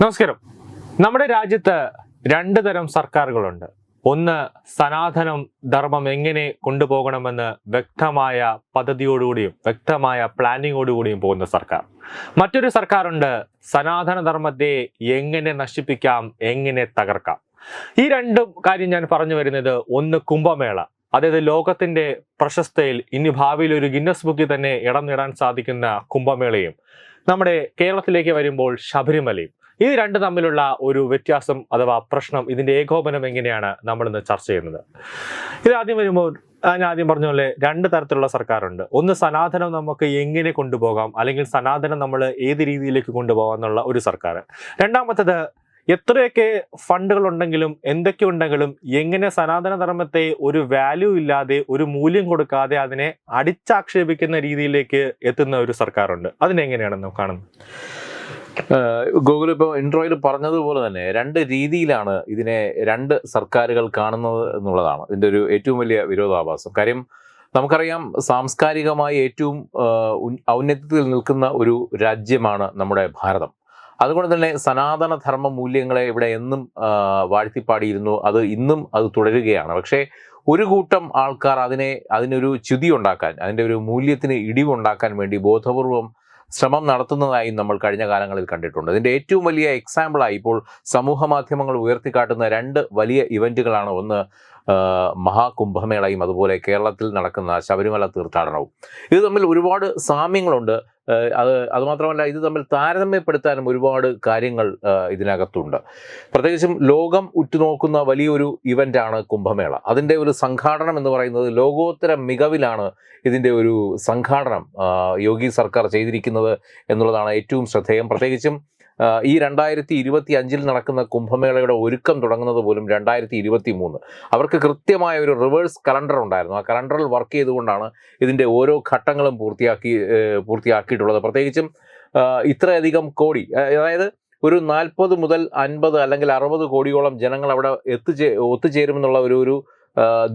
നമസ്കാരം. നമ്മുടെ രാജ്യത്ത് രണ്ട് തരം സർക്കാരുകളുണ്ട്. ഒന്ന് സനാതനം ധർമ്മം എങ്ങനെ കൊണ്ടുപോകണമെന്ന് വ്യക്തമായ പദ്ധതിയോടുകൂടിയും വ്യക്തമായ പ്ലാനിങ്ങോടുകൂടിയും പോകുന്ന സർക്കാർ. മറ്റൊരു സർക്കാരുണ്ട് സനാതന ധർമ്മത്തെ എങ്ങനെ നശിപ്പിക്കാം എങ്ങനെ തകർക്കാം. ഈ രണ്ടും കാര്യം ഞാൻ പറഞ്ഞു വരുന്നത് ഒന്ന് കുംഭമേള. അതായത് ലോകത്തിന്റെ പ്രശസ്തയിൽ ഇനി ഭാവിയിൽ ഒരു ഗിന്നസ് ബുക്കിൽ തന്നെ ഇടം നേടാൻ സാധിക്കുന്ന കുംഭമേളയും നമ്മുടെ കേരളത്തിലേക്ക് വരുമ്പോൾ ശബരിമലയും. ഇത് രണ്ട് തമ്മിലുള്ള ഒരു വ്യത്യാസം അഥവാ പ്രശ്നം ഇതിന്റെ ഏകോപനം എങ്ങനെയാണ് നമ്മൾ ഇന്ന് ചർച്ച ചെയ്യുന്നത്? ഇത് ആദ്യം വരുമ്പോൾ ഞാൻ ആദ്യം പറഞ്ഞ പോലെ രണ്ട് തരത്തിലുള്ള സർക്കാരുണ്ട്. ഒന്ന് സനാതനം നമുക്ക് എങ്ങനെ കൊണ്ടുപോകാം? അല്ലെങ്കിൽ സനാതനം നമ്മൾ ഏത് രീതിയിലേക്ക് കൊണ്ടുപോകാം എന്നുള്ള ഒരു സർക്കാർ രണ്ടാമത്തത് എത്രയൊക്കെ ഫണ്ടുകൾ ഉണ്ടെങ്കിലും എന്തൊക്കെ ഉണ്ടെങ്കിലും എങ്ങനെ സനാതന ധർമ്മത്തെ ഒരു വാല്യൂ ഇല്ലാതെ ഒരു മൂല്യം കൊടുക്കാതെ അതിനെ അടിച്ചാക്ഷേപിക്കുന്ന രീതിയിലേക്ക് എത്തുന്ന ഒരു സർക്കാരുണ്ട്. അതിനെങ്ങനെയാണ് നാം കാണുന്നത്? ഗൂഗിൾ ഇപ്പോൾ ഇൻട്രോയിൽ പറഞ്ഞതുപോലെ തന്നെ രണ്ട് രീതിയിലാണ് ഇതിനെ രണ്ട് സർക്കാരുകൾ കാണുന്നത് എന്നുള്ളതാണ്. ഇതിന്റെ ഒരു ഏറ്റവും വലിയ വിരോധാഭാസം. കാര്യം നമുക്കറിയാം സാംസ്കാരികമായി ഏറ്റവും ഔന്നത്യത്തിൽ നിൽക്കുന്ന ഒരു രാജ്യമാണ് നമ്മുടെ ഭാരതം. അതുകൊണ്ട് തന്നെ സനാതന ധർമ്മ മൂല്യങ്ങളെ ഇവിടെ എന്നും വാഴ്ത്തിപ്പാടിയിരുന്നു. അത് ഇന്നും അത് തുടരുകയാണ്. പക്ഷേ ഒരു കൂട്ടം ആൾക്കാർ അതിനെ അതിനൊരു ച്യുതി ഉണ്ടാക്കാൻ അതിന്റെ ഒരു മൂല്യത്തിന് ഇടിവുണ്ടാക്കാൻ വേണ്ടി ബോധപൂർവം ശ്രമം നടത്തുന്നതായി നമ്മൾ കഴിഞ്ഞ കാലങ്ങളിൽ കണ്ടിട്ടുണ്ട്. ഇതിന്റെ ഏറ്റവും വലിയ എക്സാമ്പിളായി ഇപ്പോൾ സമൂഹ മാധ്യമങ്ങൾ ഉയർത്തിക്കാട്ടുന്ന രണ്ട് വലിയ ഇവന്റുകളാണ് ഒന്ന് മഹാകുംഭമേളയും അതുപോലെ കേരളത്തിൽ നടക്കുന്ന ശബരിമല തീർത്ഥാടനവും. ഇത് തമ്മിൽ ഒരുപാട് സാമ്യങ്ങളുണ്ട്. അത് അതുമാത്രമല്ല ഇത് തമ്മിൽ താരതമ്യപ്പെടുത്താനും ഒരുപാട് കാര്യങ്ങൾ ഇതിനകത്തുണ്ട്. പ്രത്യേകിച്ചും ലോകം ഉറ്റുനോക്കുന്ന വലിയൊരു ഇവന്റാണ് കുംഭമേള. അതിന്റെ ഒരു സംഘാടനം എന്ന് പറയുന്നത് ലോകോത്തര മികവിലാണ് ഇതിന്റെ ഒരു സംഘാടനം യോഗി സർക്കാർ ചെയ്തിരിക്കുന്നത് എന്നുള്ളതാണ് ഏറ്റവും ശ്രദ്ധേയം. പ്രത്യേകിച്ചും ഈ രണ്ടായിരത്തി ഇരുപത്തി അഞ്ചിൽ നടക്കുന്ന കുംഭമേളയുടെ ഒരുക്കം തുടങ്ങുന്നത് പോലും രണ്ടായിരത്തി ഇരുപത്തി മൂന്ന് അവർക്ക് കൃത്യമായ ഒരു റിവേഴ്സ് കലണ്ടർ ഉണ്ടായിരുന്നു. ആ കലണ്ടറിൽ വർക്ക് ചെയ്തുകൊണ്ടാണ് ഇതിന്റെ ഓരോ ഘട്ടങ്ങളും പൂർത്തിയാക്കി പൂർത്തിയാക്കിയിട്ടുള്ളത്. പ്രത്യേകിച്ചും ഇത്രയധികം കോടി അതായത് ഒരു നാൽപ്പത് മുതൽ അൻപത് അല്ലെങ്കിൽ അറുപത് കോടിയോളം ജനങ്ങൾ അവിടെ എത്തിച്ചേ ഒത്തുചേരുമെന്നുള്ള ഒരു ഒരു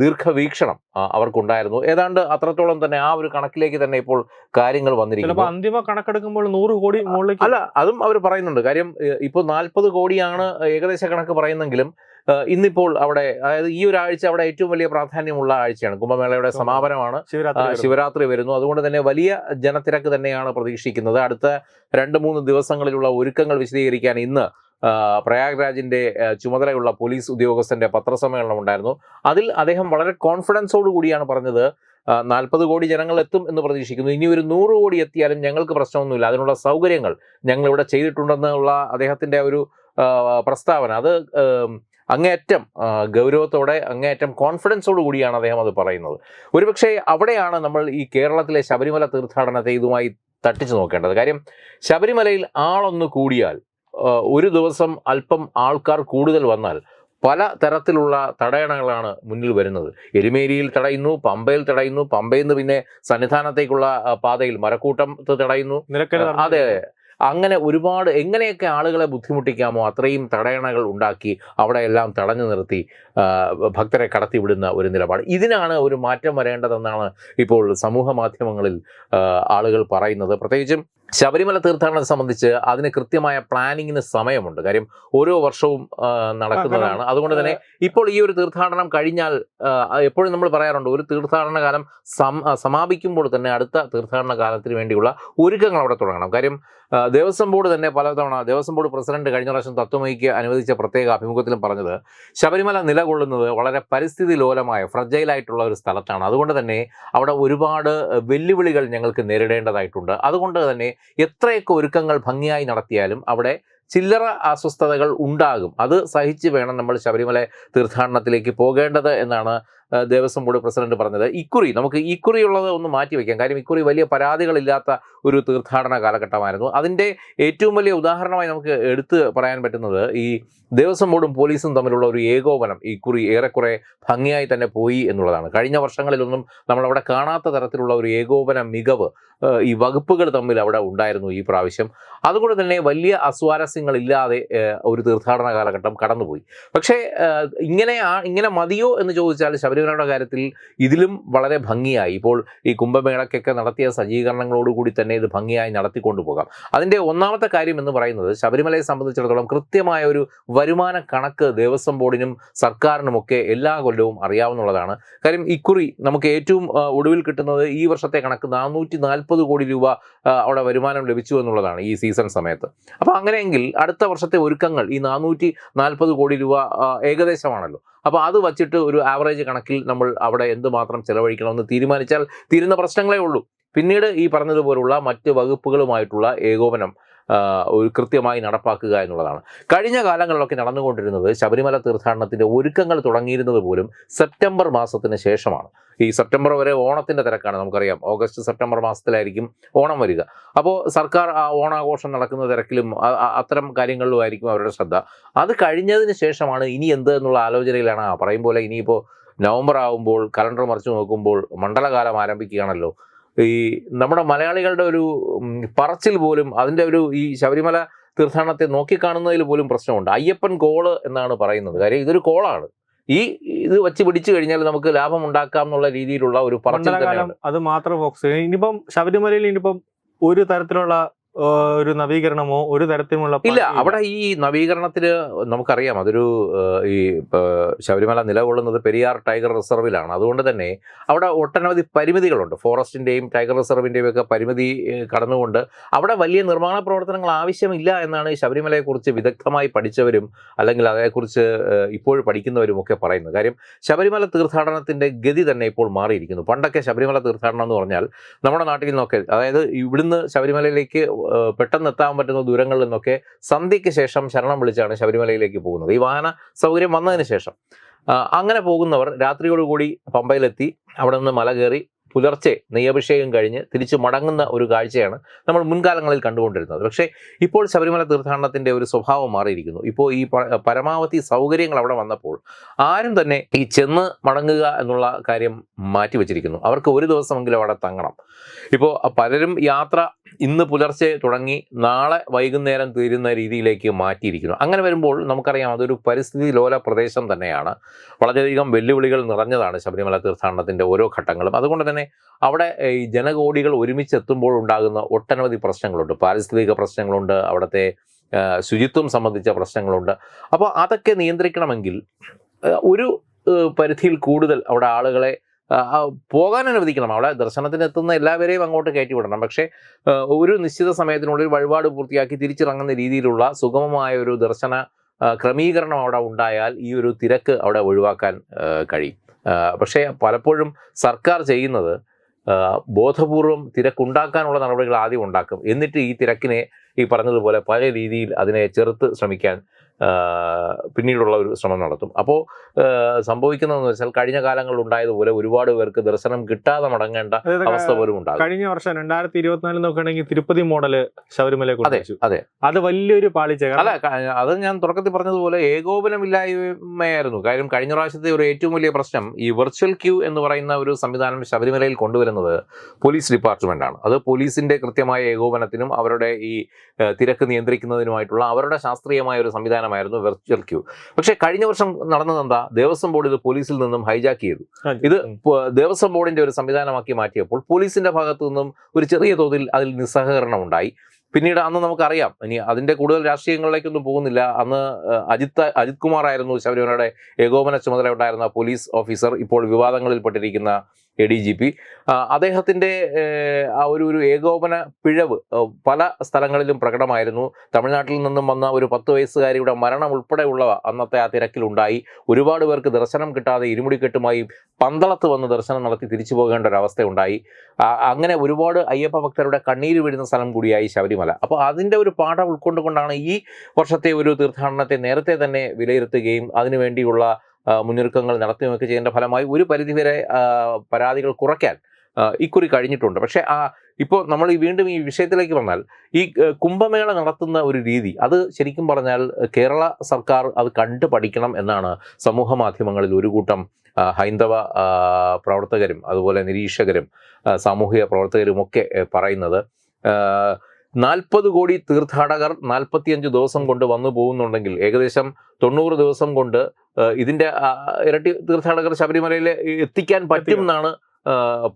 ദീർഘവീക്ഷണം അവർക്കുണ്ടായിരുന്നു. ഏതാണ്ട് അത്രത്തോളം തന്നെ ആ ഒരു കണക്കിലേക്ക് തന്നെ ഇപ്പോൾ കാര്യങ്ങൾ വന്നിരിക്കുന്നു. അന്തിമ കണക്കെടുക്കുമ്പോൾ നൂറ് കോടി മുകളിലേക്ക് അല്ല അതും അവർ പറയുന്നുണ്ട്. കാര്യം ഇപ്പോൾ നാൽപ്പത് കോടിയാണ് ഏകദേശ കണക്ക് പറയുന്നെങ്കിലും ഇന്നിപ്പോൾ അവിടെ അതായത് ഈ ഒരു ആഴ്ച അവിടെ ഏറ്റവും വലിയ പ്രാധാന്യമുള്ള ആഴ്ചയാണ്. കുംഭമേളയുടെ സമാപനമാണ്. ശിവരാത്രി വരുന്നു. അതുകൊണ്ട് തന്നെ വലിയ ജനത്തിരക്ക് തന്നെയാണ് പ്രതീക്ഷിക്കുന്നത്. അടുത്ത രണ്ട് മൂന്ന് ദിവസങ്ങളിലുള്ള ഒരുക്കങ്ങൾ വിശദീകരിക്കാൻ ഇന്ന് പ്രയാഗ്രാജിന്റെ ചുമതലയുള്ള പോലീസ് ഉദ്യോഗസ്ഥന്റെ പത്രസമ്മേളനം ഉണ്ടായിരുന്നു. അതിൽ അദ്ദേഹം വളരെ കോൺഫിഡൻസോട് കൂടിയാണ് പറഞ്ഞത് നാൽപ്പത് കോടി ജനങ്ങൾ എത്തും എന്ന് പ്രതീക്ഷിക്കുന്നു. ഇനി ഒരു നൂറ് കോടി എത്തിയാലും ഞങ്ങൾക്ക് പ്രശ്നമൊന്നുമില്ല. അതിനുള്ള സൗകര്യങ്ങൾ ഞങ്ങൾ ഇവിടെ ചെയ്തിട്ടുണ്ടെന്നുള്ള അദ്ദേഹത്തിന്റെ ഒരു പ്രസ്താവന. അത് അങ്ങേയറ്റം ഗൗരവത്തോടെ അങ്ങേയറ്റം കോൺഫിഡൻസോട് കൂടിയാണ് അദ്ദേഹം അത് പറയുന്നത്. ഒരുപക്ഷെ അവിടെയാണ് നമ്മൾ ഈ കേരളത്തിലെ ശബരിമല തീർത്ഥാടനത്തെ ഇതുമായി തട്ടിച്ചു നോക്കേണ്ടത്. കാര്യം ശബരിമലയിൽ ആളൊന്ന് കൂടിയാൽ ഒരു ദിവസം അല്പം ആൾക്കാർ കൂടുതൽ വന്നാൽ പല തരത്തിലുള്ള തടയണകളാണ് മുന്നിൽ വരുന്നത്. എരുമേലിയിൽ തടയുന്നു പമ്പയിൽ തടയുന്നു പമ്പയിൽ നിന്ന് പിന്നെ സന്നിധാനത്തേക്കുള്ള പാതയിൽ മരക്കൂട്ടത്ത് തടയുന്നു. അതെ അതെ. അങ്ങനെ ഒരുപാട് എങ്ങനെയൊക്കെ ആളുകളെ ബുദ്ധിമുട്ടിക്കാമോ അത്രയും തടയണകൾ ഉണ്ടാക്കി അവിടെ എല്ലാം തടഞ്ഞു നിർത്തി ഭക്തരെ കടത്തിവിടുന്ന ഒരു നിലപാട്. ഇതിനാണ് ഒരു മാറ്റം വരേണ്ടതെന്നാണ് ഇപ്പോൾ സമൂഹ മാധ്യമങ്ങളിൽ ആളുകൾ പറയുന്നത്. പ്രത്യേകിച്ചും ശബരിമല തീർത്ഥാടനം സംബന്ധിച്ച് അതിന് കൃത്യമായ പ്ലാനിങ്ങിന് സമയമുണ്ട്. കാര്യം ഓരോ വർഷവും നടക്കുന്നതാണ്. അതുകൊണ്ട് തന്നെ ഇപ്പോൾ ഈ ഒരു തീർത്ഥാടനം കഴിഞ്ഞാൽ എപ്പോഴും നമ്മൾ പറയാറുണ്ട് ഒരു തീർത്ഥാടന കാലം സമാപിക്കുമ്പോൾ തന്നെ അടുത്ത തീർത്ഥാടന കാലത്തിന് വേണ്ടിയുള്ള ഒരുക്കങ്ങൾ അവിടെ തുടങ്ങണം. കാര്യം ദേവസ്വം ബോർഡ് തന്നെ പലതവണ ദേവസ്വം ബോർഡ് പ്രസിഡന്റ് കഴിഞ്ഞ പ്രാവശ്യം തത്വമയ്ക്ക് അനുവദിച്ച പ്രത്യേക അഭിമുഖത്തിലും പറഞ്ഞത് ശബരിമല നിലകൊള്ളുന്നത് വളരെ പരിസ്ഥിതി ലോലമായ ഫ്രജൈലായിട്ടുള്ള ഒരു സ്ഥലത്താണ്. അതുകൊണ്ട് തന്നെ അവിടെ ഒരുപാട് വെല്ലുവിളികൾ ഞങ്ങൾക്ക് നേരിടേണ്ടതായിട്ടുണ്ട്. അതുകൊണ്ട് തന്നെ എത്രയൊക്കെ ഒരുക്കങ്ങൾ ഭംഗിയായി നടത്തിയാലും അവിടെ ചില്ലറ അസ്വസ്ഥതകൾ ഉണ്ടാകും. അത് സഹിച്ച് വേണം നമ്മൾ ശബരിമല തീർത്ഥാടനത്തിലേക്ക് പോകേണ്ടത് എന്നാണ് ദേവസ്വം ബോർഡ് പ്രസിഡന്റ് പറഞ്ഞത് ഇക്കുറി നമുക്ക് ഇക്കുറി ഉള്ളത് ഒന്ന് മാറ്റി വയ്ക്കാം. കാര്യം ഇക്കുറി വലിയ പരാതികളില്ലാത്ത ഒരു തീർത്ഥാടന കാലഘട്ടമായിരുന്നു. അതിന്റെ ഏറ്റവും വലിയ ഉദാഹരണമായി നമുക്ക് എടുത്ത് പറയാൻ പറ്റുന്നത് ഈ ദേവസ്വം ബോർഡും പോലീസും തമ്മിലുള്ള ഒരു ഏകോപനം ഇക്കുറി ഏറെക്കുറെ ഭംഗിയായി തന്നെ പോയി എന്നുള്ളതാണ്. കഴിഞ്ഞ വർഷങ്ങളിലൊന്നും നമ്മളവിടെ കാണാത്ത തരത്തിലുള്ള ഒരു ഏകോപന മികവ് ഈ വകുപ്പുകൾ തമ്മിൽ അവിടെ ഉണ്ടായിരുന്നു ഈ പ്രാവശ്യം. അതുകൊണ്ട് തന്നെ വലിയ അസ്വാരസ്യങ്ങളില്ലാതെ ഒരു തീർത്ഥാടന കാലഘട്ടം കടന്നുപോയി. പക്ഷേ ഇങ്ങനെ ഇങ്ങനെ മതിയോ എന്ന് ചോദിച്ചാൽ ശബരിമല ശബരിമലയുടെ കാര്യത്തിൽ ഇതിലും വളരെ ഭംഗിയായി. ഇപ്പോൾ ഈ കുംഭമേളയ്ക്കൊക്കെ നടത്തിയ സജ്ജീകരണങ്ങളോടുകൂടി തന്നെ ഇത് ഭംഗിയായി നടത്തിക്കൊണ്ടു പോകാം അതിന്റെ ഒന്നാമത്തെ കാര്യം എന്ന് പറയുന്നത് ശബരിമലയെ സംബന്ധിച്ചിടത്തോളം കൃത്യമായ ഒരു വരുമാന കണക്ക് ദേവസ്വം ബോർഡിനും സർക്കാരിനുമൊക്കെ എല്ലാ കൊല്ലവും അറിയാവുന്നതാണ്. കാര്യം ഇക്കുറി നമുക്ക് ഏറ്റവും ഒടുവിൽ കിട്ടുന്നത് ഈ വർഷത്തെ കണക്ക് നാനൂറ്റി നാൽപ്പത് കോടി രൂപ അവിടെ വരുമാനം ലഭിച്ചു എന്നുള്ളതാണ് ഈ സീസൺ സമയത്ത്. അപ്പോൾ അങ്ങനെയെങ്കിൽ അടുത്ത വർഷത്തെ ഒരുക്കങ്ങൾ ഈ നാനൂറ്റി നാൽപ്പത് കോടി രൂപ ഏകദേശമാണല്ലോ. അപ്പോൾ അത് വച്ചിട്ട് ഒരു ആവറേജ് കണക്കിൽ നമ്മൾ അവിടെ എന്തുമാത്രം ചെലവഴിക്കണമെന്ന് തീരുമാനിച്ചാൽ തീരുന്ന പ്രശ്നങ്ങളേ ഉള്ളൂ. പിന്നീട് ഈ പറഞ്ഞതുപോലുള്ള മറ്റ് വകുപ്പുകളുമായിട്ടുള്ള ഏകോപനം. ഒരു കൃത്യമായി നടപ്പാക്കുക എന്നുള്ളതാണ്. കഴിഞ്ഞ കാലങ്ങളിലൊക്കെ നടന്നുകൊണ്ടിരുന്നത് ശബരിമല തീർത്ഥാടനത്തിന്റെ ഒരുക്കങ്ങൾ തുടങ്ങിയിരുന്നത് പോലും സെപ്റ്റംബർ മാസത്തിന് ശേഷമാണ്. ഈ സെപ്റ്റംബർ വരെ ഓണത്തിന്റെ തിരക്കാണ് നമുക്കറിയാം. ഓഗസ്റ്റ് സെപ്റ്റംബർ മാസത്തിലായിരിക്കും ഓണം വരിക. അപ്പോൾ സർക്കാർ ആ ഓണാഘോഷം നടക്കുന്ന തിരക്കിലും അത്തരം കാര്യങ്ങളിലുമായിരിക്കും അവരുടെ ശ്രദ്ധ. അത് കഴിഞ്ഞതിന് ശേഷമാണ് ഇനി എന്ത് എന്നുള്ള ആലോചനയിലാണ്. പറയും പോലെ ഇനിയിപ്പോൾ നവംബർ ആകുമ്പോൾ കലണ്ടർ മറിച്ച് നോക്കുമ്പോൾ മണ്ഡലകാലം ആരംഭിക്കുകയാണല്ലോ. ഈ നമ്മുടെ മലയാളികളുടെ ഒരു പറച്ചിൽ പോലും അതിന്റെ ഒരു ഈ ശബരിമല തീർത്ഥാടനത്തെ നോക്കിക്കാണുന്നതിൽ പോലും പ്രശ്നമുണ്ട്. അയ്യപ്പൻ കോൾ എന്നാണ് പറയുന്നത്. കാര്യം ഇതൊരു കോളാണ്. ഈ ഇത് വെച്ച് പിടിച്ചു കഴിഞ്ഞാൽ നമുക്ക് ലാഭം ഉണ്ടാക്കാം എന്നുള്ള രീതിയിലുള്ള ഒരു പറച്ചിൽ തന്നെയാണ്. അത് മാത്രം ഫോക്സ് ഇനിയിപ്പം ശബരിമലയിൽ ഇനിയിപ്പം ഒരു തരത്തിലുള്ള ഒരു നവീകരണമോ ഒരു തരത്തിലുള്ള ഇല്ല അവിടെ ഈ നവീകരണത്തിന് നമുക്കറിയാം അതൊരു ഈ ശബരിമല നിലകൊള്ളുന്നത് പെരിയാർ ടൈഗർ റിസർവിലാണ്. അതുകൊണ്ട് തന്നെ അവിടെ ഒട്ടനവധി പരിമിതികളുണ്ട്. ഫോറസ്റ്റിന്റെയും ടൈഗർ റിസർവിന്റെയും ഒക്കെ പരിമിതി കടന്നുകൊണ്ട് അവിടെ വലിയ നിർമ്മാണ പ്രവർത്തനങ്ങൾ ആവശ്യമില്ല എന്നാണ് ഈ ശബരിമലയെക്കുറിച്ച് വിദഗ്ധമായി പഠിച്ചവരും അല്ലെങ്കിൽ അതേക്കുറിച്ച് ഇപ്പോഴും പഠിക്കുന്നവരും ഒക്കെ പറയുന്നത്. കാര്യം ശബരിമല തീർത്ഥാടനത്തിന്റെ ഗതി തന്നെ ഇപ്പോൾ മാറിയിരിക്കുന്നു. പണ്ടൊക്കെ ശബരിമല തീർത്ഥാടനം എന്ന് പറഞ്ഞാൽ നമ്മുടെ നാട്ടിൽ നിന്നൊക്കെ അതായത് ഇവിടുന്ന് ശബരിമലയിലേക്ക് പെട്ടെന്ന് എത്താൻ പറ്റുന്ന ദൂരങ്ങളിൽ നിന്നൊക്കെ സന്ധ്യയ്ക്ക് ശേഷം ശരണം വിളിച്ചാണ് ശബരിമലയിലേക്ക് പോകുന്നത്. ഈ വാഹന സൗകര്യം വന്നതിന് ശേഷം. അങ്ങനെ പോകുന്നവർ രാത്രിയോടുകൂടി പമ്പയിലെത്തി. അവിടെ നിന്ന് മല കയറി പുലർച്ചെ നെയ്യഭിഷേകം കഴിഞ്ഞ് തിരിച്ചു മടങ്ങുന്ന ഒരു കാഴ്ചയാണ് നമ്മൾ മുൻകാലങ്ങളിൽ കണ്ടുകൊണ്ടിരുന്നത്. പക്ഷേ ഇപ്പോൾ ശബരിമല തീർത്ഥാടനത്തിന്റെ ഒരു സ്വഭാവം മാറിയിരിക്കുന്നു. ഇപ്പോൾ ഈ പരമാവധി സൗകര്യങ്ങൾ അവിടെ വന്നപ്പോൾ ആരും തന്നെ ഈ ചെന്ന് മടങ്ങുക എന്നുള്ള കാര്യം മാറ്റിവെച്ചിരിക്കുന്നു. അവർക്ക് ഒരു ദിവസമെങ്കിലും അവിടെ തങ്ങണം. ഇപ്പോൾ പലരും യാത്ര ഇന്ന് പുലർച്ചെ തുടങ്ങി നാളെ വൈകുന്നേരം തീരുന്ന രീതിയിലേക്ക് മാറ്റിയിരിക്കുന്നു. അങ്ങനെ വരുമ്പോൾ നമുക്കറിയാം അതൊരു പരിസ്ഥിതി ലോല പ്രദേശം തന്നെയാണ്. വളരെയധികം വെല്ലുവിളികൾ നിറഞ്ഞതാണ് ശബരിമല തീർത്ഥാടനത്തിന്റെ ഓരോ ഘട്ടങ്ങളും. അതുകൊണ്ട് തന്നെ അവിടെ ഈ ജനകോടികൾ ഒരുമിച്ചെത്തുമ്പോൾ ഉണ്ടാകുന്ന ഒട്ടനവധി പ്രശ്നങ്ങളുണ്ട്. പാരിസ്ഥിതിക പ്രശ്നങ്ങളുണ്ട് അവിടുത്തെ ശുചിത്വം സംബന്ധിച്ച പ്രശ്നങ്ങളുണ്ട്. അപ്പോൾ അതൊക്കെ നിയന്ത്രിക്കണമെങ്കിൽ ഒരു പരിധിയിൽ കൂടുതൽ അവിടെ ആളുകളെ പോകാൻ അനുവദിക്കണം. അവിടെ ദർശനത്തിന് എത്തുന്ന എല്ലാവരെയും അങ്ങോട്ട് കയറ്റി വിടണം. പക്ഷേ ഒരു നിശ്ചിത സമയത്തിനുള്ളിൽ വഴിപാട് പൂർത്തിയാക്കി തിരിച്ചിറങ്ങുന്ന രീതിയിലുള്ള സുഗമമായ ഒരു ദർശന ക്രമീകരണം അവിടെ ഉണ്ടായാൽ ഈ ഒരു തിരക്ക് അവിടെ ഒഴിവാക്കാൻ കഴിയും. പക്ഷേ പലപ്പോഴും സർക്കാർ ചെയ്യുന്നത് ബോധപൂർവം തിരക്കുണ്ടാക്കാനുള്ള നടപടികൾ ആദ്യം ഉണ്ടാക്കും. എന്നിട്ട് ഈ തിരക്കിനെ ഈ പറഞ്ഞതുപോലെ പല രീതിയിൽ അതിനെ ചെറുത്ത് ശ്രമിക്കാൻ പിന്നീടുള്ള ഒരു ശ്രമം നടത്തും. അപ്പോൾ സംഭവിക്കുന്നതെന്ന് വെച്ചാൽ കഴിഞ്ഞ കാലങ്ങളിൽ ഉണ്ടായതുപോലെ ഒരുപാട് പേർക്ക് ദർശനം കിട്ടാതെ മടങ്ങേണ്ട അവസ്ഥ പോലും ഉണ്ടാകും. കഴിഞ്ഞ വർഷം രണ്ടായിരത്തി ഇരുപത്തിനാലിൽ നോക്കുകയാണെങ്കിൽ തിരുപ്പതി മോഡൽ ശബരിമല അതെ അതെ. അത് വലിയൊരു പാളിച്ച അല്ല അത് ഞാൻ തുടക്കത്തിൽ പറഞ്ഞതുപോലെ ഏകോപനമില്ലായ്മയായിരുന്നു. കാര്യം കഴിഞ്ഞ പ്രാവശ്യത്തെ ഒരു ഏറ്റവും വലിയ പ്രശ്നം ഈ വെർച്വൽ ക്യൂ എന്ന് പറയുന്ന ഒരു സംവിധാനം ശബരിമലയിൽ കൊണ്ടുവരുന്നത് പോലീസ് ഡിപ്പാർട്ട്മെന്റ് ആണ് അത് പോലീസിന്റെ കൃത്യമായ ഏകോപനത്തിനും അവരുടെ ഈ തിരക്ക് നിയന്ത്രിക്കുന്നതിനുമായിട്ടുള്ള അവരുടെ ശാസ്ത്രീയമായ ഒരു സംവിധാനമായിരുന്നു വെർച്വൽ ക്യൂ. പക്ഷേ കഴിഞ്ഞ വർഷം നടന്നത് എന്താ ദേവസ്വം ബോർഡ് ഇത് പോലീസിൽ നിന്നും ഹൈജാക്ക് ചെയ്തു. ഇത്. ദേവസ്വം ബോർഡിന്റെ ഒരു സംവിധാനമാക്കി മാറ്റിയപ്പോൾ പോലീസിന്റെ ഭാഗത്തു നിന്നും ഒരു ചെറിയ തോതിൽ അതിൽ നിസ്സഹകരണം ഉണ്ടായി പിന്നീട് അന്ന് നമുക്കറിയാം ഇനി അതിന്റെ കൂടുതൽ രാഷ്ട്രീയങ്ങളിലേക്കൊന്നും പോകുന്നില്ല. അന്ന് അജിത് അജിത് കുമാർ ആയിരുന്നു ശബരിമലയുടെ ഏകോപന ചുമതല ഉണ്ടായിരുന്ന പോലീസ് ഓഫീസർ. ഇപ്പോൾ വിവാദങ്ങളിൽപ്പെട്ടിരിക്കുന്ന എ ഡി ജി പി. അദ്ദേഹത്തിന്റെ ആ ഒരു ഒരു ഏകോപന പിഴവ് പല സ്ഥലങ്ങളിലും പ്രകടമായിരുന്നു. തമിഴ്നാട്ടിൽ നിന്നും വന്ന ഒരു പത്ത് വയസ്സുകാരിയുടെ മരണം ഉൾപ്പെടെയുള്ളവ അന്നത്തെ ആ തിരക്കിലുണ്ടായി. ഒരുപാട് പേർക്ക് ദർശനം കിട്ടാതെ ഇരുമുടിക്കെട്ടുമായി പന്തളത്ത് വന്ന് ദർശനം നടത്തി തിരിച്ചു പോകേണ്ട ഒരു അവസ്ഥയുണ്ടായി. അങ്ങനെ ഒരുപാട് അയ്യപ്പ ഭക്തരുടെ കണ്ണീര് വീഴുന്ന സ്ഥലം കൂടിയായി ശബരിമല. അപ്പോൾ അതിന്റെ ഒരു പാഠം ഉൾക്കൊണ്ടുകൊണ്ടാണ് ഈ വർഷത്തെ ഒരു തീർത്ഥാടനത്തെ നേരത്തെ തന്നെ വിലയിരുത്തുകയും അതിനുവേണ്ടിയുള്ള മുന്നൊരുക്കങ്ങൾ നടത്തുകയൊക്കെ ചെയ്യേണ്ട ഫലമായി ഒരു പരിധിവരെ പരാതികൾ കുറയ്ക്കാൻ ഇക്കുറി കഴിഞ്ഞിട്ടുണ്ട്. പക്ഷേ ആ ഇപ്പോൾ നമ്മൾ ഈ വീണ്ടും ഈ വിഷയത്തിലേക്ക് വന്നാൽ ഈ കുംഭമേള നടത്തുന്ന ഒരു രീതി അത് ശരിക്കും പറഞ്ഞാൽ കേരള സർക്കാർ അത് കണ്ടു പഠിക്കണം എന്നാണ് സമൂഹ മാധ്യമങ്ങളിൽ ഒരു കൂട്ടം ഹൈന്ദവ പ്രവർത്തകരും അതുപോലെ നിരീക്ഷകരും സാമൂഹിക പ്രവർത്തകരും ഒക്കെ പറയുന്നത്. നാൽപ്പത് കോടി തീർത്ഥാടകർ നാൽപ്പത്തിയഞ്ച് ദിവസം കൊണ്ട് വന്നു പോകുന്നുണ്ടെങ്കിൽ ഏകദേശം തൊണ്ണൂറ് ദിവസം കൊണ്ട് ഇതിന്റെ ഇതിന്റെ ഇരട്ടി തീർത്ഥാടകർ ശബരിമലയിൽ എത്തിക്കാൻ പറ്റും എന്നാണ്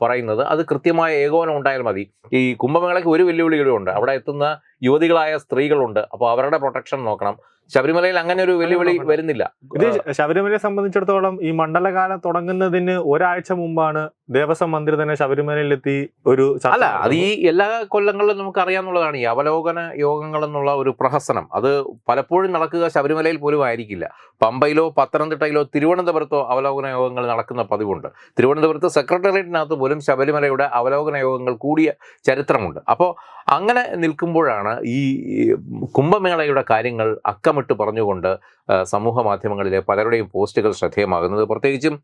പറയുന്നത്. അത് കൃത്യമായ ഏകോപനം ഉണ്ടായാൽ മതി. ഈ കുംഭമേളയ്ക്ക് ഒരു വെല്ലുവിളികളും ഉണ്ട്. അവിടെ എത്തുന്ന യുവതികളായ സ്ത്രീകളുണ്ട്. അപ്പോൾ അവരുടെ പ്രൊട്ടക്ഷൻ നോക്കണം. ശബരിമലയിൽ അങ്ങനെ ഒരു വെല്ലുവിളി. വരുന്നില്ല. ഇത് ശബരിമലയെ സംബന്ധിച്ചിടത്തോളം ഈ മണ്ഡലകാലം തുടങ്ങുന്നതിന് ഒരാഴ്ച മുമ്പാണ് ദേവസ്വം മന്ത്രി തന്നെ ശബരിമലയിലെത്തി ഒരു അല്ല അത് ഈ എല്ലാ കൊല്ലങ്ങളിലും നമുക്ക് അറിയാന്നുള്ളതാണ് ഈ അവലോകന യോഗങ്ങൾ എന്നുള്ള ഒരു പ്രഹസനം. അത് പലപ്പോഴും നടക്കുക ശബരിമലയിൽ പോലും ആയിരിക്കില്ല. പമ്പയിലോ പത്തനംതിട്ടയിലോ തിരുവനന്തപുരത്തോ അവലോകന യോഗങ്ങൾ നടക്കുന്ന പതിവുണ്ട്. തിരുവനന്തപുരത്ത് സെക്രട്ടേറിയറ്റിനകത്ത് പോലും ശബരിമലയുടെ അവലോകന യോഗങ്ങൾ കൂടിയ ചരിത്രമുണ്ട്. അപ്പോൾ അങ്ങനെ നിൽക്കുമ്പോഴാണ് ഈ കുംഭമേളയുടെ കാര്യങ്ങൾ അക്കമിട്ട് പറഞ്ഞുകൊണ്ട് സമൂഹ മാധ്യമങ്ങളിലെ പലരുടെയും പോസ്റ്റുകൾ ശ്രദ്ധേയമാകുന്നത്. പ്രത്യേകിച്ചും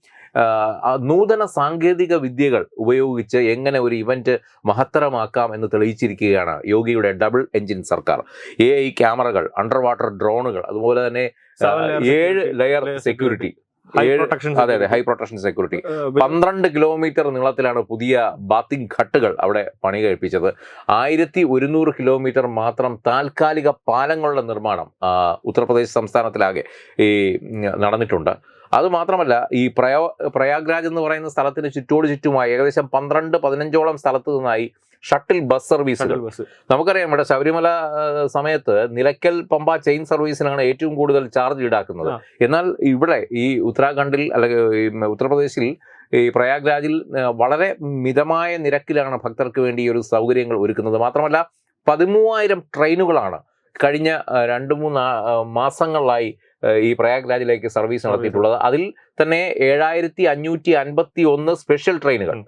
നൂതന സാങ്കേതിക വിദ്യകൾ ഉപയോഗിച്ച് എങ്ങനെ ഒരു ഇവന്റ് മഹത്തരമാക്കാം എന്ന് തെളിയിച്ചിരിക്കുകയാണ് യോഗിയുടെ ഡബിൾ എഞ്ചിൻ സർക്കാർ. എ ഐ ക്യാമറകൾ അണ്ടർ വാട്ടർ ഡ്രോണുകൾ അതുപോലെ തന്നെ ഏഴ് ലെയർ സെക്യൂരിറ്റി അതെ അതെ ഹൈ പ്രൊട്ടക്ഷൻ സെക്യൂരിറ്റി പന്ത്രണ്ട് കിലോമീറ്റർ നീളത്തിലാണ് പുതിയ ബാത്തിങ് ഘട്ടുകൾ അവിടെ പണി കഴിപ്പിച്ചത്. ആയിരത്തി ഒരുന്നൂറ് കിലോമീറ്റർ മാത്രം താൽക്കാലിക പാലങ്ങളുടെ നിർമ്മാണം ഉത്തർപ്രദേശ് സംസ്ഥാനത്തിലാകെ ഈ നടന്നിട്ടുണ്ട്. അത് മാത്രമല്ല ഈ പ്രയോ പ്രയാഗ്രാജ് എന്ന് പറയുന്ന സ്ഥലത്തിന് ചുറ്റോട് ചുറ്റുമായി ഏകദേശം പന്ത്രണ്ട് പതിനഞ്ചോളം സ്ഥലത്ത് നിന്നായി ഷട്ടിൽ ബസ് സർവീസുകൾ. നമുക്കറിയാം ഇവിടെ ശബരിമല സമയത്ത് നിലയ്ക്കൽ പമ്പ ചെയിൻ സർവീസിനാണ് ഏറ്റവും കൂടുതൽ ചാർജ് ഈടാക്കുന്നത്. എന്നാൽ ഇവിടെ ഈ ഉത്തരാഖണ്ഡിൽ അല്ലെങ്കിൽ ഉത്തർപ്രദേശിൽ ഈ പ്രയാഗ്രാജിൽ വളരെ മിതമായ നിരക്കിലാണ് ഭക്തർക്ക് വേണ്ടി ഈ ഒരു സൗകര്യങ്ങൾ ഒരുക്കുന്നത്. മാത്രമല്ല പതിമൂവായിരം ട്രെയിനുകളാണ് കഴിഞ്ഞ രണ്ട് മൂന്ന് മാസങ്ങളിലായി ഈ പ്രയാഗ്രാജിലേക്ക് സർവീസ് നടത്തിയിട്ടുള്ളത്. അതിൽ തന്നെ ഏഴായിരത്തി അഞ്ഞൂറ്റി അൻപത്തി ഒന്ന് സ്പെഷ്യൽ ട്രെയിനുകൾ.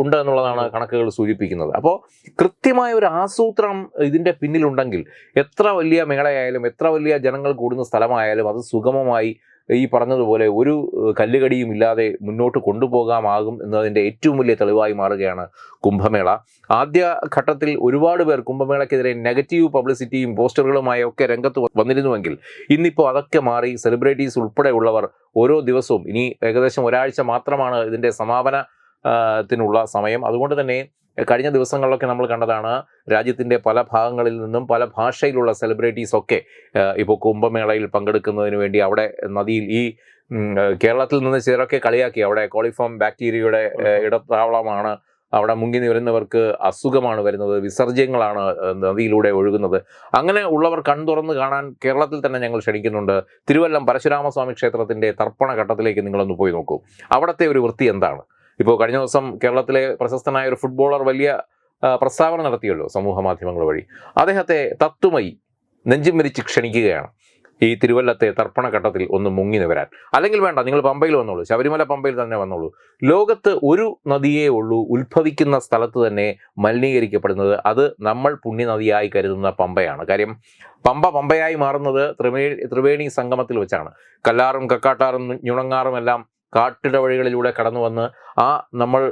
ഉണ്ട് എന്നുള്ളതാണ് കണക്കുകൾ സൂചിപ്പിക്കുന്നത്. അപ്പോൾ കൃത്യമായ ഒരു ആസൂത്രണം ഇതിന്റെ പിന്നിലുണ്ടെങ്കിൽ എത്ര വലിയ മേളയായാലും എത്ര വലിയ ജനങ്ങൾ കൂടുന്ന സ്ഥലമായാലും അത് സുഗമമായി ഈ പറഞ്ഞതുപോലെ ഒരു കല്ലുകടിയും ഇല്ലാതെ മുന്നോട്ട് കൊണ്ടുപോകാമാകും എന്നതിന്റെ ഏറ്റവും വലിയ തെളിവായി മാറുകയാണ് കുംഭമേള. ആദ്യ ഘട്ടത്തിൽ ഒരുപാട് പേർ കുംഭമേളയ്ക്കെതിരെ നെഗറ്റീവ് പബ്ലിസിറ്റിയും പോസ്റ്ററുകളുമായി ഒക്കെ രംഗത്ത് വന്നിരുന്നുവെങ്കിൽ ഇന്നിപ്പോൾ അതൊക്കെ മാറി സെലിബ്രിറ്റീസ് ഉൾപ്പെടെയുള്ളവർ ഓരോ ദിവസവും ഇനി ഏകദേശം ഒരാഴ്ച മാത്രമാണ് ഇതിന്റെ സമാപന ത്തിനുള്ള സമയം. അതുകൊണ്ട് തന്നെ കഴിഞ്ഞ ദിവസങ്ങളിലൊക്കെ നമ്മൾ കണ്ടതാണ് രാജ്യത്തിന്റെ പല ഭാഗങ്ങളിൽ നിന്നും പല ഭാഷയിലുള്ള സെലിബ്രിറ്റീസ് ഒക്കെ ഇപ്പോൾ കുംഭമേളയിൽ പങ്കെടുക്കുന്നതിന് വേണ്ടി അവിടെ നദിയിൽ ഈ കേരളത്തിൽ നിന്ന് ചിലരൊക്കെ കളിയാക്കി. അവിടെ കോളിഫോം ബാക്ടീരിയയുടെ ഇടത്താവളമാണ്. അവിടെ മുങ്ങി വരുന്നവർക്ക് അസുഖമാണ് വരുന്നത്. വിസർജ്യങ്ങളാണ് നദിയിലൂടെ ഒഴുകുന്നത്. അങ്ങനെ ഉള്ളവർ കൺതുറന്ന് കാണാൻ കേരളത്തിൽ തന്നെ ഞങ്ങൾ ക്ഷണിക്കുന്നുണ്ട്. തിരുവല്ലം പരശുരാമസ്വാമി ക്ഷേത്രത്തിന്റെ തർപ്പണ ഘട്ടത്തിലേക്ക് നിങ്ങളൊന്ന് പോയി നോക്കൂ. അവിടുത്തെ ഒരു വൃത്തി എന്താണ്? ഇപ്പോൾ കഴിഞ്ഞ ദിവസം കേരളത്തിലെ പ്രശസ്തനായ ഒരു ഫുട്ബോളർ വലിയ പ്രസ്താവന നടത്തിയല്ലോ സമൂഹ മാധ്യമങ്ങൾ വഴി. അദ്ദേഹത്തെ തത്വമയി നെഞ്ചും മരിച്ച് ക്ഷണിക്കുകയാണ്. ഈ തിരുവല്ലത്തെ തർപ്പണ ഘട്ടത്തിൽ ഒന്ന് മുങ്ങി നിവരാൻ. അല്ലെങ്കിൽ വേണ്ട നിങ്ങൾ പമ്പയിൽ വന്നോളൂ ശബരിമല പമ്പയിൽ തന്നെ വന്നോളൂ. ലോകത്ത് ഒരു നദിയേ ഉള്ളൂ ഉത്ഭവിക്കുന്ന സ്ഥലത്ത് തന്നെ മലിനീകരിക്കപ്പെടുന്നത്. അത് നമ്മൾ പുണ്യനദിയായി കരുതുന്ന പമ്പയാണ്. കാര്യം പമ്പ പമ്പയായി മാറുന്നത് ത്രിവേണി ത്രിവേണി സംഗമത്തിൽ വെച്ചാണ്. കല്ലാറും കക്കാട്ടാറും ഞുണങ്ങാറും എല്ലാം കാട്ടിട വഴികളിലൂടെ കടന്നു വന്ന് ആ നമ്മൾ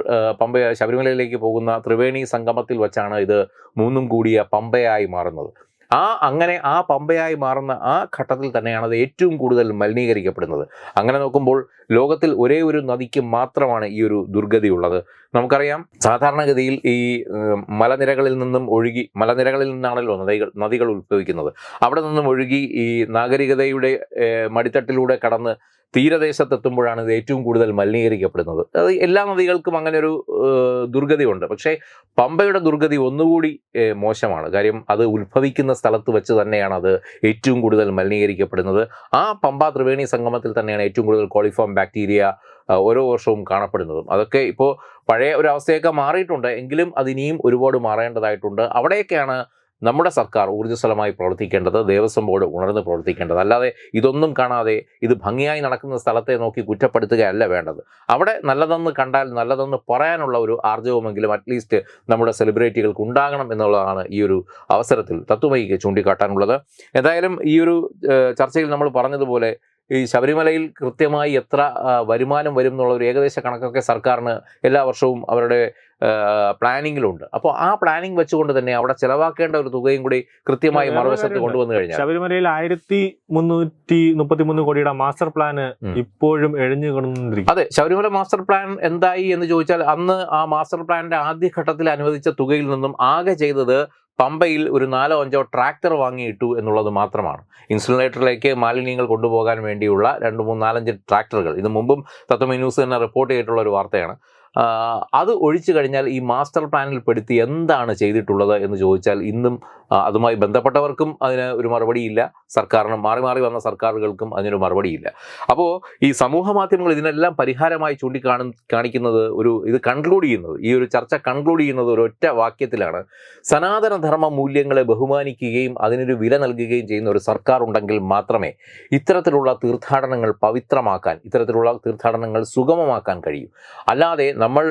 പമ്പ ശബരിമലയിലേക്ക് പോകുന്ന ത്രിവേണി സംഗമത്തിൽ വെച്ചാണ് ഇത് മൂന്നും കൂടിയ പമ്പയായി മാറുന്നത്. ആ അങ്ങനെ ആ പമ്പയായി മാറുന്ന ആ ഘട്ടത്തിൽ തന്നെയാണ് അത് ഏറ്റവും കൂടുതൽ മലിനീകരിക്കപ്പെടുന്നത്. അങ്ങനെ നോക്കുമ്പോൾ ലോകത്തിൽ ഒരേ ഒരു നദിക്ക് മാത്രമാണ് ഈ ഒരു ദുർഗതി ഉള്ളത് നമുക്കറിയാം സാധാരണഗതിയിൽ ഈ മലനിരകളിൽ നിന്നും ഒഴുകി മലനിരകളിൽ നിന്നാണല്ലോ നദികൾ നദികൾ ഉത്ഭവിക്കുന്നത്. അവിടെ നിന്നും ഒഴുകി ഈ നാഗരികതയുടെ മടിത്തട്ടിലൂടെ കടന്ന് തീരദേശത്തെത്തുമ്പോഴാണ് ഇത് ഏറ്റവും കൂടുതൽ മലിനീകരിക്കപ്പെടുന്നത്. അത് എല്ലാ നദികൾക്കും അങ്ങനെ ഒരു ദുർഗതിയുണ്ട്. പക്ഷേ പമ്പയുടെ ദുർഗതി ഒന്നുകൂടി മോശമാണ്. കാര്യം അത് ഉത്ഭവിക്കുന്ന സ്ഥലത്ത് വെച്ച് തന്നെയാണ് അത് ഏറ്റവും കൂടുതൽ മലിനീകരിക്കപ്പെടുന്നത്. ആ പമ്പ ത്രിവേണി സംഗമത്തിൽ തന്നെയാണ് ഏറ്റവും കൂടുതൽ കോളിഫോം ബാക്ടീരിയ ഓരോ വർഷവും കാണപ്പെടുന്നതും. അതൊക്കെ ഇപ്പോൾ പഴയ ഒരു അവസ്ഥയൊക്കെ മാറിയിട്ടുണ്ട്. എങ്കിലും അതിനിയും ഒരുപാട് മാറേണ്ടതായിട്ടുണ്ട്. അവിടെയൊക്കെയാണ് നമ്മുടെ സർക്കാർ ഊർജസ്വലമായി പ്രവർത്തിക്കേണ്ടത് ദേവസ്വം ബോർഡ് ഉണർന്ന് പ്രവർത്തിക്കേണ്ടത്. അല്ലാതെ ഇതൊന്നും കാണാതെ ഇത് ഭംഗിയായി നടക്കുന്ന സ്ഥലത്തെ നോക്കി കുറ്റപ്പെടുത്തുകയല്ല വേണ്ടത്. അവിടെ നല്ലതെന്ന് കണ്ടാൽ നല്ലതെന്ന് പറയാനുള്ള ഒരു ആർജവമെങ്കിലും അറ്റ്ലീസ്റ്റ് നമ്മുടെ സെലിബ്രിറ്റികൾക്ക് ഉണ്ടാകണം എന്നുള്ളതാണ് ഈ ഒരു അവസരത്തിൽ തത്വമയിക്ക് ചൂണ്ടിക്കാട്ടാനുള്ളത്. എന്തായാലും ഈ ഒരു ചർച്ചയിൽ നമ്മൾ പറഞ്ഞതുപോലെ ഈ ശബരിമലയിൽ കൃത്യമായി എത്ര വരുമാനം വരും എന്നുള്ള ഒരു ഏകദേശ കണക്കൊക്കെ സർക്കാരിന് എല്ലാ വർഷവും അവരുടെ പ്ലാനിങ്ങിലുണ്ട്. അപ്പോൾ ആ പ്ലാനിങ് വെച്ചുകൊണ്ട് തന്നെ അവിടെ ചെലവാക്കേണ്ട ഒരു തുകയും കൂടി കൃത്യമായി മറുവശത്ത്. കൊണ്ടുവന്നു കഴിഞ്ഞാൽ. ശബരിമലയിൽ ആയിരത്തി മുന്നൂറ്റി മുപ്പത്തി മൂന്ന് കോടിയുടെ മാസ്റ്റർ പ്ലാന് ഇപ്പോഴും എഴിഞ്ഞു കിടന്നിരിക്കും അതെ ശബരിമല മാസ്റ്റർ പ്ലാൻ എന്തായി എന്ന് ചോദിച്ചാൽ അന്ന് ആ മാസ്റ്റർ പ്ലാനിന്റെ ആദ്യഘട്ടത്തിൽ അനുവദിച്ച തുകയിൽ നിന്നും ആകെ ചെയ്തത് പമ്പയിൽ ഒരു നാലോ അഞ്ചോ ട്രാക്ടർ വാങ്ങിയിട്ടു എന്നുള്ളത് മാത്രമാണ്. ഇൻസുലേറ്ററിലേക്ക് മാലിന്യങ്ങൾ കൊണ്ടുപോകാൻ വേണ്ടിയുള്ള രണ്ട് മൂന്ന് നാലഞ്ച് ട്രാക്ടറുകൾ. ഇത് മുമ്പും തത്വമി ന്യൂസ് തന്നെ റിപ്പോർട്ട് ചെയ്തിട്ടുള്ള ഒരു വാർത്തയാണ്. അത് ഒഴിച്ചു കഴിഞ്ഞാൽ ഈ മാസ്റ്റർ പ്ലാനിൽ പെടുത്തി എന്താണ് ചെയ്തിട്ടുള്ളത് എന്ന് ചോദിച്ചാൽ ഇന്നും അതുമായി ബന്ധപ്പെട്ടവർക്കും അതിന് ഒരു മറുപടിയില്ല. സർക്കാരിനും മാറി മാറി വന്ന സർക്കാരുകൾക്കും അതിനൊരു മറുപടിയില്ല. അപ്പോൾ ഈ സമൂഹ മാധ്യമങ്ങൾ ഇതിനെല്ലാം പരിഹാരമായി ചൂണ്ടിക്കാണു കാണിക്കുന്നത് ഒരു ഇത് കൺക്ലൂഡ് ചെയ്യുന്നത് ഈ ഒരു ചർച്ച കൺക്ലൂഡ് ചെയ്യുന്നത് ഒരു ഒറ്റ വാക്യത്തിലാണ്. സനാതനധർമ്മ മൂല്യങ്ങളെ ബഹുമാനിക്കുകയും അതിനൊരു വില നൽകുകയും ചെയ്യുന്ന ഒരു സർക്കാർ ഉണ്ടെങ്കിൽ മാത്രമേ ഇത്തരത്തിലുള്ള തീർത്ഥാടനങ്ങൾ പവിത്രമാക്കാൻ ഇത്തരത്തിലുള്ള തീർത്ഥാടനങ്ങൾ സുഗമമാക്കാൻ കഴിയൂ. അല്ലാതെ നമ്മൾ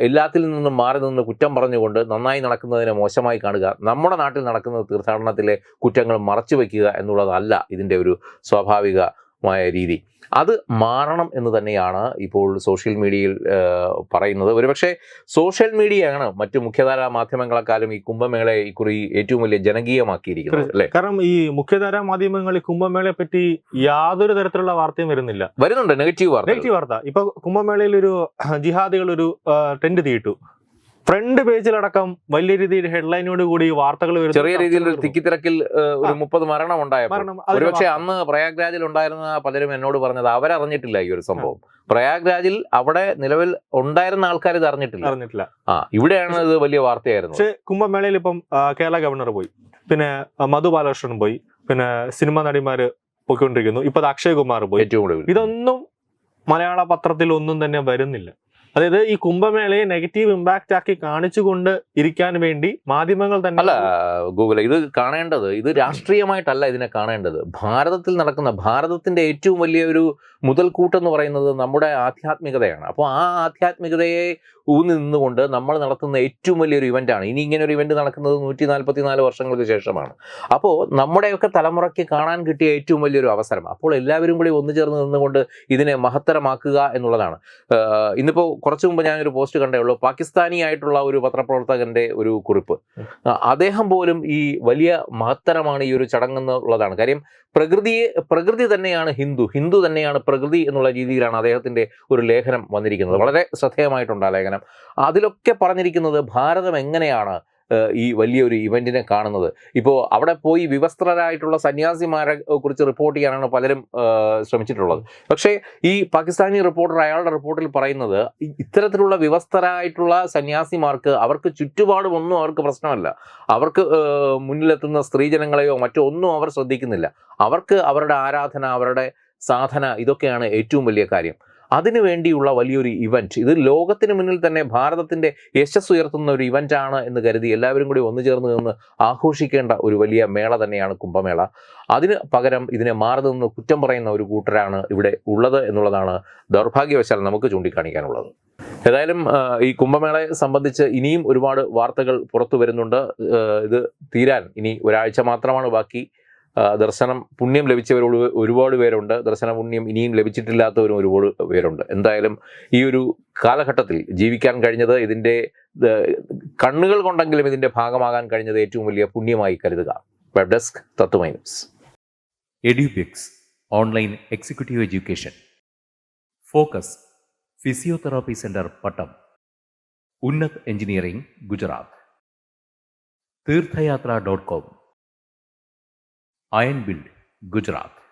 എല്ലാത്തിൽ നിന്നും മാറി നിന്ന് കുറ്റം പറഞ്ഞുകൊണ്ട് നന്നായി നടക്കുന്നതിനെ മോശമായി കാണുക നമ്മുടെ നാട്ടിൽ നടക്കുന്ന തീർത്ഥാടനത്തിലെ കുറ്റങ്ങൾ മറച്ചു വയ്ക്കുക എന്നുള്ളതല്ല ഇതിന്റെ ഒരു സ്വാഭാവികമായ രീതി. അത് മാറണം എന്ന് തന്നെയാണ് ഇപ്പോൾ സോഷ്യൽ മീഡിയയിൽ പറയുന്നത്. ഒരുപക്ഷെ സോഷ്യൽ മീഡിയയാണ് മറ്റു മുഖ്യധാര മാധ്യമങ്ങളെക്കാളും ഈ കുംഭമേളയെ ഇക്കുറി ഏറ്റവും വലിയ ജനകീയമാക്കിയിരിക്കുന്നത് അല്ലേ? കാരണം ഈ മുഖ്യധാര മാധ്യമങ്ങൾ ഈ കുംഭമേളയെ പറ്റി യാതൊരു തരത്തിലുള്ള വാർത്തയും വരുന്നില്ല. വരുന്നുണ്ട്. നെഗറ്റീവ് വാർത്ത നെഗറ്റീവ് വാർത്ത. ഇപ്പൊ കുംഭമേളയിൽ ഒരു ജിഹാദികൾ ഒരു ടെന്റ് തീയിട്ടു. ഫ്രണ്ട് പേജിലടക്കം വലിയ രീതിയിൽ ഹെഡ്ലൈനോട് കൂടി വാർത്തകൾ വരുന്നു. ചെറിയ രീതിയിൽ ഒരു തിക്കിത്തിരക്കിൽ ഒരു. മുപ്പത് മരണം ഉണ്ടായപ്പോൾ. ഒരുപക്ഷെ അന്ന് പ്രയാഗ്രാജിൽ ഉണ്ടായിരുന്ന പലരും എന്നോട് പറഞ്ഞത് അവരറിഞ്ഞിട്ടില്ല ഈ ഒരു സംഭവം. പ്രയാഗ്രാജിൽ അവിടെ നിലവിൽ ഉണ്ടായിരുന്ന ആൾക്കാർ ഇത് അറിഞ്ഞിട്ടില്ല. അറിഞ്ഞിട്ടില്ല. ആ ഇവിടെയാണ് ഇത് വലിയ വാർത്തയായിരുന്നു. പക്ഷെ കുംഭമേളയിൽ ഇപ്പം കേരള ഗവർണർ പോയി. പിന്നെ മധു ബാലകൃഷ്ണൻ പോയി. പിന്നെ സിനിമാ നടിമാര് പോയിക്കൊണ്ടിരിക്കുന്നു. ഇപ്പൊ അക്ഷയ് കുമാർ പോയി. ഏറ്റവും കൂടുതൽ. ഇതൊന്നും മലയാള പത്രത്തിൽ ഒന്നും തന്നെ വരുന്നില്ല. അതായത് ഈ കുംഭമേളയെ നെഗറ്റീവ് ഇമ്പാക്റ്റ് ആക്കി കാണിച്ചുകൊണ്ട് ഇരിക്കാൻ വേണ്ടി മാധ്യമങ്ങൾ തന്നെ അല്ല ഗൂഗിൾ ഇത് കാണേണ്ടത് ഇത് രാഷ്ട്രീയമായിട്ടല്ല ഇതിനെ കാണേണ്ടത്. ഭാരതത്തിൽ നടക്കുന്ന ഭാരതത്തിന്റെ ഏറ്റവും വലിയ ഒരു മുതൽക്കൂട്ടെന്ന് പറയുന്നത് നമ്മുടെ ആധ്യാത്മികതയാണ്. അപ്പോൾ ആ ആധ്യാത്മികതയെ ഊന്നി നിന്നുകൊണ്ട് നമ്മൾ നടത്തുന്ന ഏറ്റവും വലിയൊരു ഇവന്റാണ് ഇനി ഇങ്ങനെ ഒരു ഇവന്റ് നടക്കുന്നത് നൂറ്റി നാൽപ്പത്തി നാല് വർഷങ്ങൾക്ക് ശേഷമാണ്. അപ്പോൾ നമ്മുടെയൊക്കെ തലമുറയ്ക്ക് കാണാൻ കിട്ടിയ ഏറ്റവും വലിയൊരു അവസരം. അപ്പോൾ എല്ലാവരും കൂടി ഒന്നു ചേർന്ന് നിന്നുകൊണ്ട് ഇതിനെ മഹത്തരമാക്കുക എന്നുള്ളതാണ്. ഇന്നിപ്പോൾ കുറച്ചു മുമ്പ് ഞാനൊരു പോസ്റ്റ് കണ്ടേ ഉള്ളൂ. പാകിസ്ഥാനി ആയിട്ടുള്ള ഒരു പത്രപ്രവർത്തകന്റെ ഒരു കുറിപ്പ്. അദ്ദേഹം പോലും ഈ വലിയ മഹത്തരമാണ് ഈ ഒരു ചടങ്ങെന്നുള്ളതാണ്. കാര്യം പ്രകൃതിയെ പ്രകൃതി തന്നെയാണ് ഹിന്ദു. ഹിന്ദു തന്നെയാണ് പ്രകൃതി എന്നുള്ള രീതിയിലാണ് അദ്ദേഹത്തിന്റെ ഒരു ലേഖനം വന്നിരിക്കുന്നത്. വളരെ ശ്രദ്ധേയമായിട്ടുണ്ട് ആ ലേഖനം. അതിലൊക്കെ പറഞ്ഞിരിക്കുന്നത് ഭാരതം എങ്ങനെയാണ് ഈ വലിയൊരു ഇവന്റിനെ കാണുന്നത്? ഇപ്പോൾ അവിടെ പോയി വിവസ്ത്രരായിട്ടുള്ള സന്യാസിമാരെ കുറിച്ച് റിപ്പോർട്ട് ചെയ്യാനാണ് പലരും ശ്രമിച്ചിട്ടുള്ളത്. പക്ഷേ ഈ പാകിസ്ഥാനി റിപ്പോർട്ടർ അയാളുടെ റിപ്പോർട്ടിൽ പറയുന്നത് ഇത്തരത്തിലുള്ള വിവസ്ത്രരായിട്ടുള്ള സന്യാസിമാർക്ക് അവർക്ക് ചുറ്റുപാടും ഒന്നും അവർക്ക് പ്രശ്നമല്ല. അവർക്ക് മുന്നിലെത്തുന്ന സ്ത്രീജനങ്ങളെയോ മറ്റോ ഒന്നും അവർ ശ്രദ്ധിക്കുന്നില്ല. അവർക്ക് അവരുടെ ആരാധന അവരുടെ സാധന ഇതൊക്കെയാണ് ഏറ്റവും വലിയ കാര്യം. അതിനു വേണ്ടിയുള്ള വലിയൊരു ഇവന്റ് ഇത് ലോകത്തിന് മുന്നിൽ തന്നെ ഭാരതത്തിന്റെ യശസ് ഉയർത്തുന്ന ഒരു ഇവന്റ് ആണ് എന്ന് കരുതി എല്ലാവരും കൂടി ഒന്നു ചേർന്ന് നിന്ന് ആഘോഷിക്കേണ്ട ഒരു വലിയ മേള തന്നെയാണ് കുംഭമേള. അതിന് പകരം ഇതിനെ മാറി നിന്ന് കുറ്റം പറയുന്ന ഒരു കൂട്ടരാണ് ഇവിടെ ഉള്ളത് എന്നുള്ളതാണ് ദൗർഭാഗ്യവശാൽ നമുക്ക് ചൂണ്ടിക്കാണിക്കാനുള്ളത്. ഏതായാലും ഈ കുംഭമേളയെ സംബന്ധിച്ച് ഇനിയും ഒരുപാട് വാർത്തകൾ പുറത്തു വരുന്നുണ്ട്. ഇത് തീരാൻ ഇനി ഒരാഴ്ച മാത്രമാണ് ബാക്കി. ദർശനം പുണ്യം ലഭിച്ചവരോട് ഒരുപാട് പേരുണ്ട്. ദർശന പുണ്യം ഇനിയും ലഭിച്ചിട്ടില്ലാത്തവരും ഒരുപാട് പേരുണ്ട്. എന്തായാലും ഈ ഒരു കാലഘട്ടത്തിൽ ജീവിക്കാൻ കഴിഞ്ഞത് ഇതിന്റെ കണ്ണുകൾ കൊണ്ടെങ്കിലും ഇതിന്റെ ഭാഗമാകാൻ കഴിഞ്ഞത് ഏറ്റവും വലിയ പുണ്യമായി കരുതുക. Web desk Tatwamayi news. Edubix online executive education. Focus physiotherapy centre Pattom. Unnat engineering Gujarat. Theerthayathra dot com. Ion build Gujarat